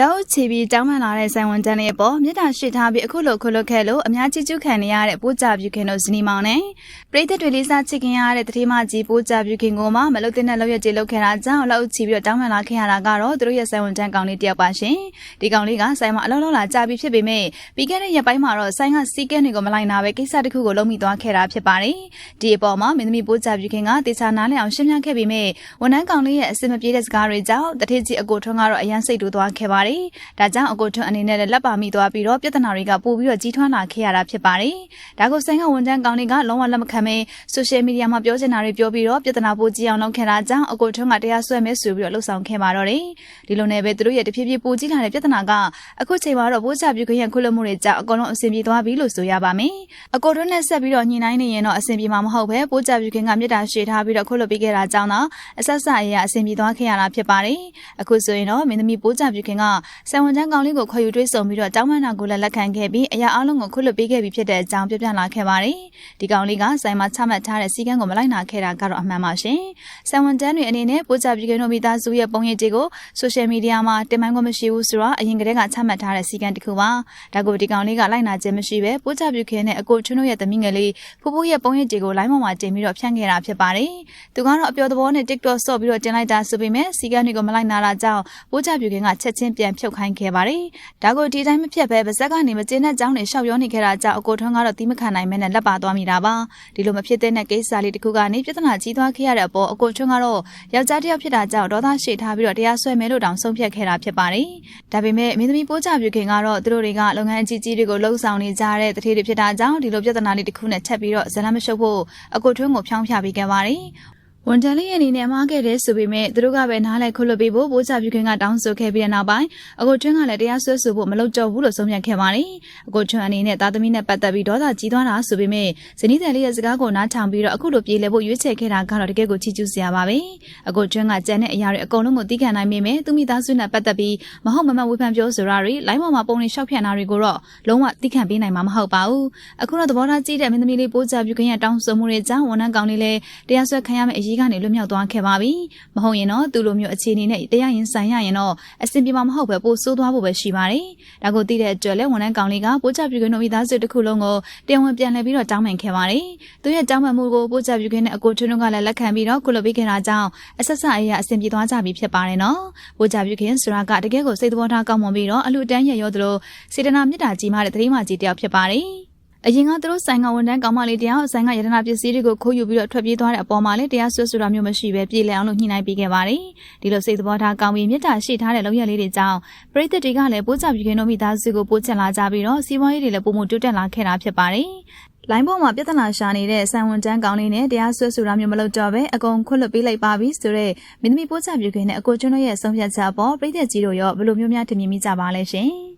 လောက်ချီပြီးတောင်းပန်လာတဲ့ဆိုင်ဝန်တန်းလေးအပေါ်မြစ်တာရှိထားပြီးအခုလိုခုလိုခဲ့လို့အများကြီးကျုခံနေရတဲ့ပိုးကြပြုခင်တို့ဇနီးမောင်နဲ့ပရိသတ်တွေလေးစားချစ်ခင်ရတဲ့တတိမကြီးပိုးကြပြုခင်ကိုမှမလုတဲ့နဲ့လောက်ရကြေလောက်ခဲ့တာကြောင့်လောက်ချီပြီးတော့တောင်းပန်လာခဲ့ရတာကတော့သူတို့ရဲ့ဆိုင်ဝန်တန်းကောင်လေးတယောက်ပါရှင်ဒီကောင်လေးကဆိုင်မှာအလုံးလုံးလာကြာပြီးဖြစ်ပေမဲ့ပြီးခဲ့တဲ့ရက်ပိုင်းမှာတော့ဆိုင်ကစီးကဲတွေကိုမလိုက်နာပဲကိစ္စတစ်ခုကိုလုံးမိသွားခဲ့တာဖြစ်ပါတယ်ဒီအပေါ်မှာမင်းသမီးပိုးကြပြုခင်ကတေချာနားလည်အောင်ရှင်းပြခဲ့ပေမဲ့ဝန်ထမ်းကောင်လေးရဲ့အစင်မပြေတဲ့စကားတွေကြောင့်တတိကြီးအကိုထွန်းကတော့အရန်စိတ်တူသွားခဲ့ပါတယ်ဒါကြောင့်အကိုထွန်းအနေနဲ့လည်းလက်ပါမိသွားပြီးတော့ပြဿနာတွေကပိုပြီးတော့ကြီးထွားလာခဲ့ရတာဖြစ်ပါတယ်ဒါကိုဆိုင်ကဝန်ထမ်းကောင်လေးကလုံးဝလက်မခံပဲဆိုရှယ်မီဒီယာမှာပြောချင်တာတွေပြောပြီးတော့ပြဿနာပိုကြီးအောင်လုပ်ခဲ့တာကြောင့်အကိုထွန်းကတရားစွဲမယ်ဆိုပြီးတော့လှုပ်ဆောင်ခဲ့ပါတော့တယ်ဒီလိုနဲ့ပဲသူတို့ရဲ့တဖြည်းဖြည်းပိုကြီးလာတဲ့ပြဿနာကအခုချိန်မှာတော့ပိုးချပြုခွင့်ရခုလမှုတွေကြောင့်အကုန်လုံးအဆင်ပြေသွားပြီလို့ဆိုရပါမယ်အကိုထွန်းနဲ့ဆက်ပြီးတော့ညှိနှိုင်းနေရင်တော့အဆင်ပြေမှာမဟုတ်ပဲပိုးချပြုခွင့်ကမြေတာရှည်ထားပြီးတော့ခုလပြီးခဲ့တာကြောင့်တော့အဆက်ဆက်အရာအဆင်ပြေသွားခဲ့ရတာဖြစ်ပါတယ်အခုဆိုရင်တော့မင်းသမီးပိုးချပြုခွင့်ကဆံဝန်ချမ်းကောင်လေးကိုခေါ်ယူတွေးဆုံပြီးတော့တောင်းပန်တာကိုလည်းလက်ခံခဲ့ပြီးအရာအလုံးကိုခုလပေးခဲ့ပြီးဖြစ်တဲ့အကြောင်းပြပြလာခဲ့ပါတယ်ဒီကောင်လေးကဆိုင်မှာချမှတ်ထားတဲ့စီကံကိုမလိုက်နာခဲ့တာကတော့အမှန်ပါရှင်ဆံဝန်တန်းတွေအနေနဲ့ပိုးချပြုခွင့်တို့မိသားစုရဲ့ပုံရိပ်တွေကိုဆိုရှယ်မီဒီယာမှာတင်မိုင်းခွင့်မရှိဘူးဆိုတော့အရင်ကတည်းကချမှတ်ထားတဲ့စီကံတစ်ခုပါဒါကိုဒီကောင်လေးကလိုက်နာခြင်းမရှိပဲပိုးချပြုခွင့်နဲ့အကိုချွန်းတို့ရဲ့သမီးငယ်လေးဖူဖူရဲ့ပုံရိပ်တွေကိုလိုင်းပေါ်မှာတင်ပြီးတော့ဖြန့်ခဲ့တာဖြစ်ပါတယ်သူကတော့အပျော်သဘောနဲ့ TikTok ဆော့ပြီးတော့တင်လိုက်တာဆိုပေမဲ့စီကံတွေကိုမလိုက်နာတာကြောင့်ပိုးချပြုခွင့်ကချက်ချင်းပြန်ဖြုတ်ခိုင်းခဲ့ပါတယ်ဒါကိုဒီတိုင်းမဖြစ်ပဲဗဇက်ကနေမကျင်းတဲ့ကြောင်းတွေရှောက်ပြောနေခဲ့တာကြောင့်အကိုထွန်းကတော့တီးမခံနိုင်မဲနဲ့လက်ပါသွားမိတာပါဒီလိုမဖြစ်တဲ့ကိစ္စလေးတစ်ခုကနေပြဿနာကြီးသွားခဲ့ရတဲ့အပေါ်အကိုထွန်းကတော့ယောက်ျားတစ်ယောက်ဖြစ်တာကြောင့်ဒေါသရှိထားပြီးတော့တရားစွဲမယ်လို့တောင်ဆုံးဖြတ်ခဲ့တာဖြစ်ပါတယ်ဒါပေမဲ့မင်းသမီးပိုးချပြုခင်ကတော့သူတို့တွေကလုပ်ငန်းအကြီးကြီးတွေကိုလှုပ်ဆောင်နေကြတဲ့တတိတွေဖြစ်တာကြောင့်ဒီလိုပြဿနာလေးတစ်ခုနဲ့ချက်ပြီးတော့ဇလမ်းမရှုပ်ဖို့အကိုထွန်းကိုဖြောင်းပြပေးခဲ့ပါတယ် ဝန်တန်လေးရဲ့အနေနဲ့အမားခဲ့တဲ့ဆိုပေမဲ့သူတို့ကပဲနားလဲခွလွတ်ပေးဖို့ပိုးချပြုခင်ကတောင်းဆိုခဲ့ပြီးတဲ့နောက်ပိုင်းအကိုထွန်းကလည်းတရားစွဲဆိုဖို့မလုပ်တော့ဘူးလို့ဆုံးဖြတ်ခဲ့ပါတယ်။အကိုထွန်းအနေနဲ့သားသမီးနဲ့ပတ်သက်ပြီးဒေါသကြီးသွားတာဆိုပေမဲ့ဇနီးတန်လေးရဲ့စကားကိုနားထောင်ပြီးတော့အခုလိုပြေလည်ဖို့ရွေးချယ်ခဲ့တာကတော့တကယ်ကိုချီးကျူးစရာပါပဲ။အကိုထွန်းကကြံတဲ့အရာတွေအကုန်လုံးကိုသိခံနိုင်ပေမဲ့သူမိသားစုနဲ့ပတ်သက်ပြီးမဟုတ်မမှန်ဝေဖန်ပြောဆိုတာတွေလိုင်းပေါ်မှာပုံနေလျှောက်ဖြန့်တာတွေကိုတော့လုံးဝသိခံပေးနိုင်မှာမဟုတ်ပါဘူး။အခုတော့သဘောထားကြီးတဲ့မင်းသမီးလေးပိုးချပြုခင်ရဲ့တောင်းဆိုမှုတွေကြောင့်ဝန်ထမ်းကောင်လေးလည်းတရားစွဲခံရမယ့်အရေးကနေလွတ်မြောက်သွားခဲ့ပါပြီ။မဟုတ်ရင်တော့သူလိုမျိုးအခြေအနေနဲ့တရားရင်ဆိုင်ရရင်တော့အဆင်ပြေမှာမဟုတ်ပဲပိုဆိုးသွားဖို့ပဲရှိပါတယ်။ဒါကိုသိတဲ့အတွက်လဲဝန်ထမ်းကောင်လေးကပိုးချပြုခွင့်တို့မိသားစုတစ်ခုလုံးကိုတရားဝင်ပြန်လှည့်ပြီးတော့တောင်းပန်ခဲ့ပါတယ်။သူရဲ့တောင်းပန်မှုကိုပိုးချပြုခွင့်နဲ့အကိုထွန်းတို့ကလည်းလက်ခံပြီးတော့ကုလပေးခဲ့တာကြောင့်အဆက်ဆက်အရာအဆင်ပြေသွားကြပြီဖြစ်ပါတယ်နော်။ပိုးချပြုခွင့်ဆိုတာကတကယ်ကိုစိတ်သဘောထားကောင်းမွန်ပြီးတော့အလူတန်းရရောသလိုစေတနာမေတ္တာကြီးမားတဲ့သတိမကြီးတယောက်ဖြစ်ပါတယ်။ အရင်ကသူတို့ဆိုင်ကဝန်ထမ်းကောင်မလေးတရားဆိုင်ကရတနာပစ္စည်းတွေကိုခိုးယူပြီးတော့ထွက်ပြေးသွားတဲ့အပေါ်မှာလည်းတရားစွဲဆိုတာမျိုးမရှိပဲပြည်လည်အောင်လို့ညှိနှိုင်းပေးခဲ့ပါတယ်။ဒီလိုစိတ်သဘောထားကောင်းပြီးမေတ္တာရှိထားတဲ့လုံရလေးတွေကြောင့်ပရိသတ်တွေကလည်းပိုးချပြခင်တို့မိသားစုကိုပိုးချင်လာကြပြီးတော့စီးပွားရေးတွေလည်းပုံမှုတိုးတက်လာခဲ့တာဖြစ်ပါတယ်။လိုင်းပေါ်မှာပြဿနာရှာနေတဲ့ဆန်ဝန်တန်းကောင်းလေးနဲ့တရားစွဲဆိုတာမျိုးမလုပ်တော့ပဲအကုန်ခွတ်လွတ်ပေးလိုက်ပါပြီဆိုတော့မင်းသမီးပိုးချပြခင်နဲ့အကိုကျွန်းတို့ရဲ့ဆုံးဖြတ်ချက်ပေါ်ပြည်သက်ကြီးတို့ရောဘယ်လိုမျိုးများထင်မြင်မိကြပါလဲရှင်။